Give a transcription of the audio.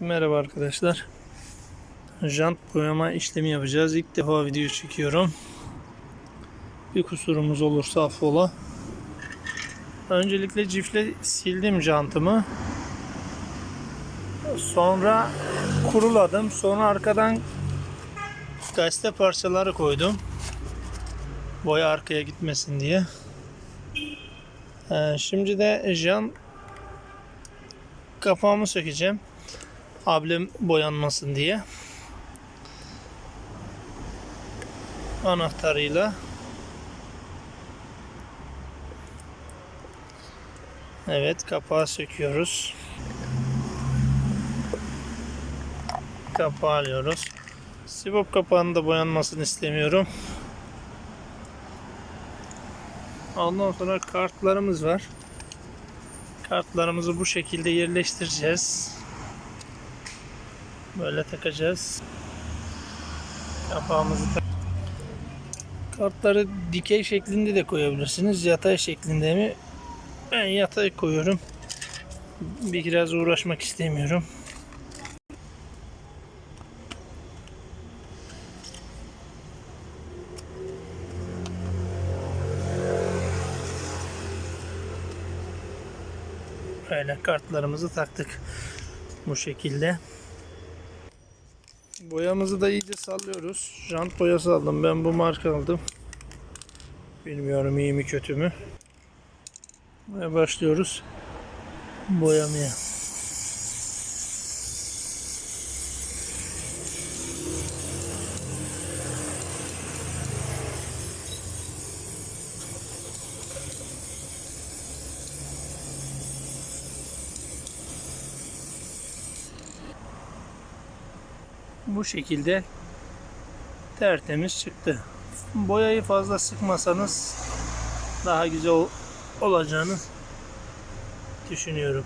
Merhaba arkadaşlar. Jant boyama işlemi yapacağız. İlk defa video çekiyorum. Bir kusurumuz olursa affola. Öncelikle cifle sildim jantımı. Sonra kuruladım. Sonra arkadan gazete parçaları koydum. Boya arkaya gitmesin diye. Ee, şimdi de jant kapağımı sökeceğim. Ablem boyanmasın diye. Anahtarıyla Evet kapağı söküyoruz. Kapağı alıyoruz. Sibop kapağının da boyanmasını istemiyorum. Ondan sonra kartlarımız var. Kartlarımızı bu şekilde yerleştireceğiz. Böyle takacağız. Kapağımızı tak Kartları dikey şeklinde de koyabilirsiniz. Yatay şeklinde mi? Ben yatay koyuyorum. Biraz uğraşmak istemiyorum. Böyle kartlarımızı taktık. Bu şekilde. Boyamızı da iyice sallıyoruz. Jant boyası aldım. Ben bu marka aldım. Bilmiyorum iyi mi kötü mü. Ve başlıyoruz boyamaya. Bu şekilde tertemiz çıktı. Boyayı fazla sıkmasanız daha güzel ol- olacağını düşünüyorum.